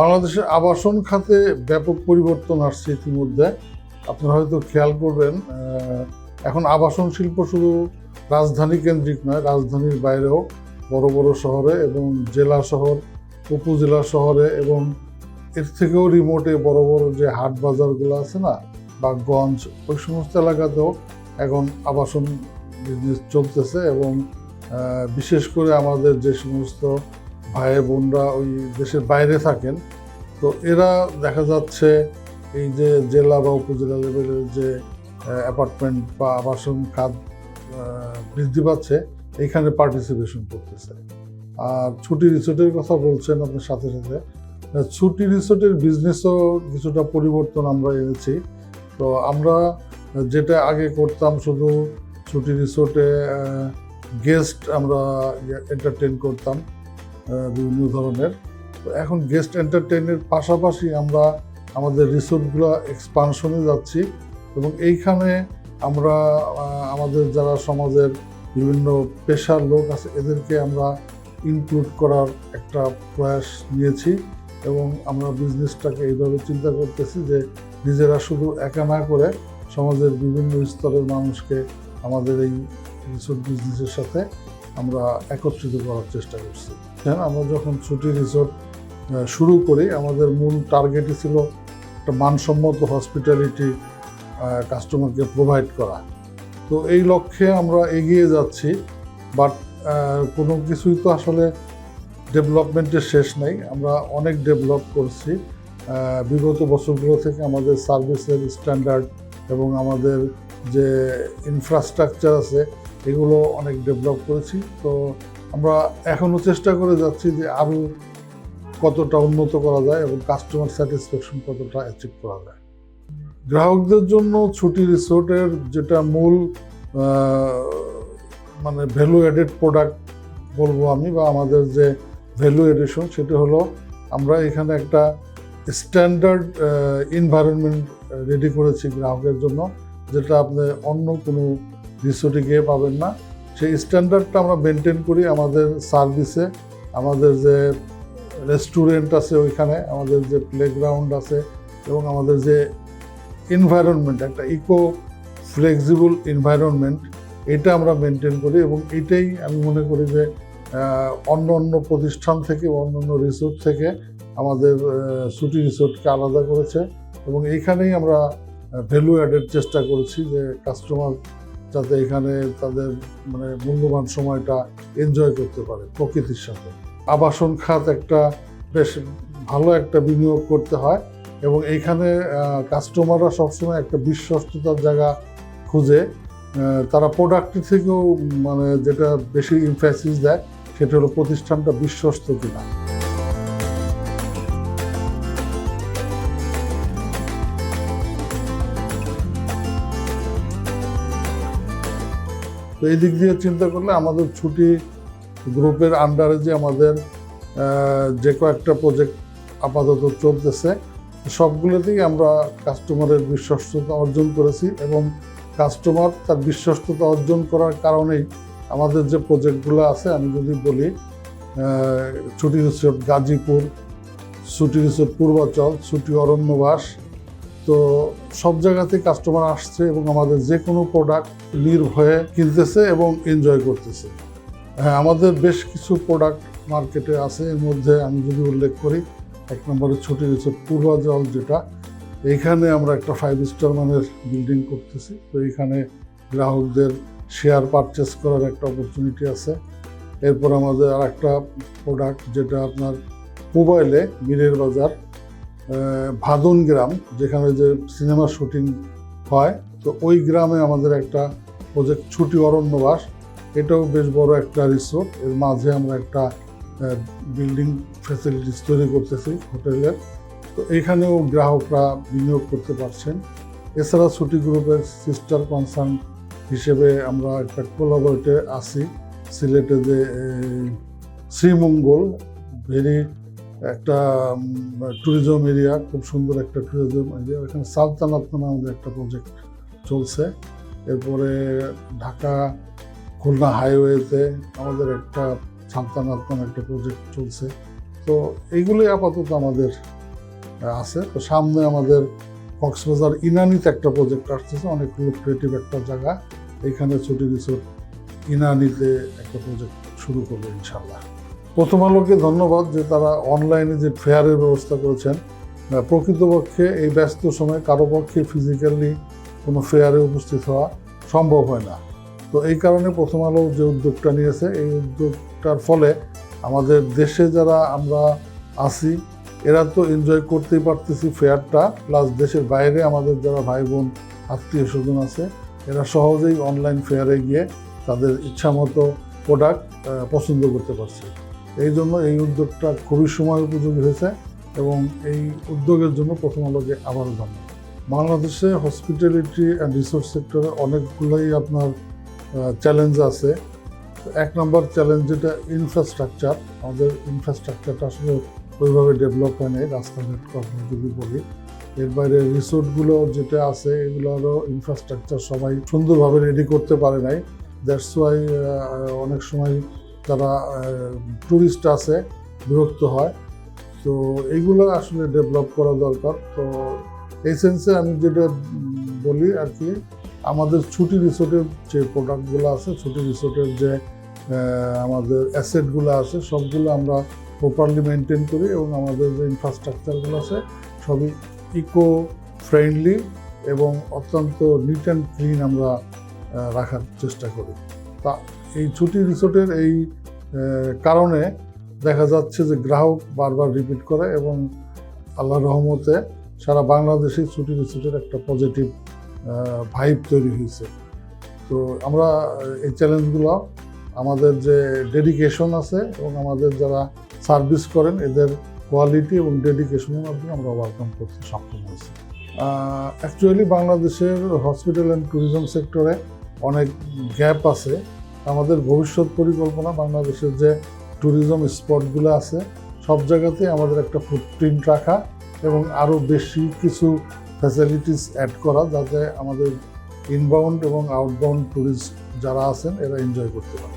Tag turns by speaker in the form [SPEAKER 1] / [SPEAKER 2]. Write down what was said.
[SPEAKER 1] বাংলাদেশের আবাসন খাতে ব্যাপক পরিবর্তন আসছে ইতিমধ্যে। আপনারা হয়তো খেয়াল করবেন এখন আবাসন শিল্প শুধু রাজধানী কেন্দ্রিক নয়, রাজধানীর বাইরেও বড় বড় শহরে এবং জেলা শহর, উপজেলা শহরে এবং এর থেকেও রিমোটে বড় বড় যে হাট বাজারগুলো আছে না, বা গঞ্জ, ওই সমস্ত এলাকাতেও এখন আবাসন বিজনেস চলতেছে এবং বিশেষ করে আমাদের যে সমস্ত ভাই বোনরা ওই দেশের বাইরে থাকেন। তো এরা দেখা যাচ্ছে এই যে জেলা বা উপজেলা লেভেলের যে অ্যাপার্টমেন্ট বা আবাসন খাত বৃদ্ধি পাচ্ছে, এখানে পার্টিসিপেশন করতেছে। আর ছুটি রিসোর্টের কথা বলছেন আপনার সাথে সাথে। ছুটি রিসোর্টের বিজনেসও কিছুটা পরিবর্তন আমরা এনেছি। তো আমরা যেটা আগে করতাম শুধু ছুটি রিসোর্টে গেস্ট আমরা এন্টারটেন করতাম। বিভিন্ন ধরনের। তো এখন গেস্ট এন্টারটেইনের পাশাপাশি আমরা আমাদের রিসোর্টগুলো এক্সপানশনে যাচ্ছি এবং এইখানে আমরা আমাদের যারা সমাজের বিভিন্ন পেশার লোক আছে, এদেরকে আমরা ইনক্লুড করার একটা প্রয়াস নিয়েছি এবং আমরা বিজনেসটাকে এইভাবে চিন্তা করতেছি যে নিজেরা শুধু একা না করে সমাজের বিভিন্ন স্তরের মানুষকে আমাদের এই রিসোর্ট বিজনেসের সাথে আমরা একত্রিত করার চেষ্টা করছি। হ্যাঁ আমরা যখন ছুটি রিসোর্ট শুরু করি, আমাদের মূল টার্গেটই ছিল একটা মানসম্মত হসপিটালিটি কাস্টমারকে প্রোভাইড করা। তো এই লক্ষ্যে আমরা এগিয়ে যাচ্ছি বাট কোনো কিছুই তো আসলে ডেভেলপমেন্টের শেষ নাই। আমরা অনেক ডেভেলপ করছি। বিগত বছরগুলো থেকে আমাদের সার্ভিসের স্ট্যান্ডার্ড এবং আমাদের যে ইনফ্রাস্ট্রাকচার আছে এগুলো অনেক ডেভেলপ করেছি। তো আমরা এখনও চেষ্টা করে যাচ্ছি যে আরও কতটা উন্নত করা যায় এবং কাস্টমার স্যাটিসফ্যাকশন কতটা অ্যাচিভ করা যায়। গ্রাহকদের জন্য ছুটি রিসোর্টের যেটা মূল মানে ভ্যালু অ্যাডেড প্রোডাক্ট বলব আমি বা আমাদের যে ভ্যালু এডিশন সেটা হলো আমরা এখানে একটা স্ট্যান্ডার্ড এনভায়রনমেন্ট রেডি করেছি গ্রাহকের জন্য, যেটা আপনি অন্য কোনো রিসোর্টে গিয়ে পাবেন না। সেই স্ট্যান্ডার্ডটা আমরা মেনটেন করি আমাদের সার্ভিসে আমাদের যে রেস্টুরেন্ট আছে ওইখানে, আমাদের যে প্লেগ্রাউন্ড আছে এবং আমাদের যে এনভায়রনমেন্ট একটা ইকো ফ্লেক্সিবল এনভায়রনমেন্ট এটা আমরা মেনটেন করি এবং এটাই আমি মনে করি যে অন্য অন্য প্রতিষ্ঠান থেকে, অন্য অন্য রিসোর্ট থেকে আমাদের ছুটি রিসোর্টকে আলাদা করেছে এবং এইখানেই আমরা ভ্যালু অ্যাডের চেষ্টা করেছি যে কাস্টমার যাতে এখানে তাদের মানে মূল্যবান সময়টা এনজয় করতে পারে প্রকৃতির সাথে। আবাসন খাত একটা বেশ ভালো একটা বিনিয়োগ করতে হয় এবং এইখানে কাস্টমাররা সবসময় একটা বিশ্বস্ততার জায়গা খুঁজে। তারা প্রোডাক্টের থেকেও মানে যেটা বেশি ইমফ্যাসিস দেয়, সেটা হলো প্রতিষ্ঠানটা বিশ্বস্ত কিনা। তো এই দিক দিয়ে চিন্তা করলে আমাদের ছুটি গ্রুপের আন্ডারে যে আমাদের যে কয়েকটা প্রজেক্ট আপাতত চলতেছে, সবগুলোতেই আমরা কাস্টমারের বিশ্বস্ততা অর্জন করেছি এবং কাস্টমার তার বিশ্বস্ততা অর্জন করার কারণেই আমাদের যে প্রজেক্টগুলো আছে, আমি যদি বলি ছুটি রিসোর্ট গাজীপুর, ছুটি রিসোর্ট পূর্বাচল, ছুটি অরণ্যবাস তো সব জায়গাতেই কাস্টমার আসছে এবং আমাদের যে কোনো প্রোডাক্ট নির্ভয়ে কিনতেছে এবং এনজয় করতেছে। হ্যাঁ আমাদের বেশ কিছু প্রোডাক্ট মার্কেটে আছে। এর মধ্যে আমি যদি উল্লেখ করি, এক নম্বরে ছুটি রিসোর্ট পূর্বাচল যেটা। এখানে আমরা একটা ফাইভ স্টার মানের বিল্ডিং করতেছি। তো এখানে গ্রাহকদের শেয়ার পারচেস করার একটা অপরচুনিটি আছে। এরপর আমাদের আর একটা প্রোডাক্ট যেটা আপনার মোবাইলে মীরের বাজার। ভাদন গ্রাম, যেখানে যে সিনেমা শুটিং হয়, তো ওই গ্রামে আমাদের একটা প্রজেক্ট ছুটি অরণ্যবাস এটাও বেশ বড় একটা রিসোর্ট এর মাঝে আমরা একটা বিল্ডিং ফ্যাসিলিটিস তৈরি করতেছি হোটেলের। তো এখানেও গ্রাহকরা বিনিয়োগ করতে পারছেন। এছাড়া ছুটি গ্রুপের সিস্টার কনসার্ন হিসেবে আমরা একটা কোলাবরেটে আছি, সিলেটে যে শ্রীমঙ্গল, ভেরি একটা ট্যুরিজম এরিয়া খুব সুন্দর একটা ট্যুরিজম এরিয়া এখানে সালতানাত নামে আমাদের একটা প্রজেক্ট চলছে। এরপরে ঢাকা, খুলনা হাইওয়েতে আমাদের একটা সালতানাত নামে একটা প্রজেক্ট চলছে। তো এইগুলোই আপাতত আমাদের আছে। তো সামনে আমাদের কক্সবাজার ইনানিতে একটা প্রজেক্ট আসতেছে। অনেক ক্রিয়েটিভ একটা জায়গা। এখানে ছুটি রিসোর্ট ইনানিতে একটা প্রজেক্ট শুরু করবে ইনশাল্লাহ প্রথম আলোকে ধন্যবাদ যে তারা অনলাইনে যে ফেয়ারের ব্যবস্থা করেছেন প্রকৃতপক্ষে এই ব্যস্ত সময় কারও পক্ষে ফিজিক্যালি কোনো ফেয়ারে উপস্থিত হওয়া সম্ভব হয় না। তো এই কারণে প্রথম আলো যে উদ্যোগটা নিয়েছে, এই উদ্যোগটার ফলে আমাদের দেশে যারা আমরা আছি, এরা তো এনজয় করতেই পারতেছি ফেয়ারটা প্লাস দেশের বাইরে আমাদের যারা ভাই বোন আত্মীয় স্বজন আছে, এরা সহজেই অনলাইন ফেয়ারে গিয়ে তাদের ইচ্ছামতো প্রোডাক্ট পছন্দ করতে পারছে। এই জন্য এই উদ্যোগটা খুবই সময় উপযোগী হয়েছে এবং এই উদ্যোগের জন্য প্রথম আলোকে আবারও ধন্যবাদ। বাংলাদেশে হসপিটালিটি অ্যান্ড রিসোর্স সেক্টরে অনেকগুলোই আপনার চ্যালেঞ্জ আছে। এক নম্বর চ্যালেঞ্জ যেটা ইনফ্রাস্ট্রাকচার আমাদের ইনফ্রাস্ট্রাকচারটা আসলে ওইভাবে ডেভেলপ হয় নাই, রাস্তাঘাট কথা যদি বলি। এর বাইরে রিসোর্টগুলো যেটা আছে, এগুলোরও ইনফ্রাস্ট্রাকচার সবাই সুন্দরভাবে রেডি করতে পারে নাই। দ্যাটস ওয়াই অনেক সময় যারা ট্যুরিস্ট আছে, বিরক্ত হয়। তো এইগুলো আসলে ডেভেলপ করা দরকার। তো এই সেন্সে আমি যেটা বলি আর কি, আমাদের ছুটি রিসোর্টের যে প্রোডাক্টগুলো আছে, ছুটি রিসোর্টের যে আমাদের অ্যাসেটগুলো আছে, সবগুলো আমরা প্রপারলি মেনটেন করি এবং আমাদের যে ইনফ্রাস্ট্রাকচারগুলো আছে, সবই ইকো ফ্রেন্ডলি এবং অত্যন্ত নিট অ্যান্ড ক্লিন আমরা রাখার চেষ্টা করি। তা এই ছুটি রিসোর্টের এই কারণে দেখা যাচ্ছে যে গ্রাহক বারবার রিপিট করে এবং আল্লাহ রহমতে সারা বাংলাদেশে ছুটি রিসোর্টের একটা পজিটিভ ভাইব তৈরি হয়েছে। তো আমরা এই চ্যালেঞ্জগুলো আমাদের যে ডেডিকেশন আছে এবং আমাদের যারা সার্ভিস করেন, এদের কোয়ালিটি এবং ডেডিকেশনের মাধ্যমে আমরা ওভারকাম করতে সক্ষম হয়েছি। অ্যাকচুয়ালি বাংলাদেশের হসপিটাল অ্যান্ড ট্যুরিজম সেক্টরে অনেক গ্যাপ আছে। আমাদের ভবিষ্যৎ পরিকল্পনা বাংলাদেশের যে ট্যুরিজম স্পটগুলো আছে, সব জায়গাতেই আমাদের একটা ফুটপ্রিন্ট রাখা এবং আরও বেশি কিছু ফ্যাসিলিটিস অ্যাড করা যাতে আমাদের ইনবাউন্ড এবং আউটবাউন্ড ট্যুরিস্ট যারা আছেন, এরা এনজয় করতে পারে।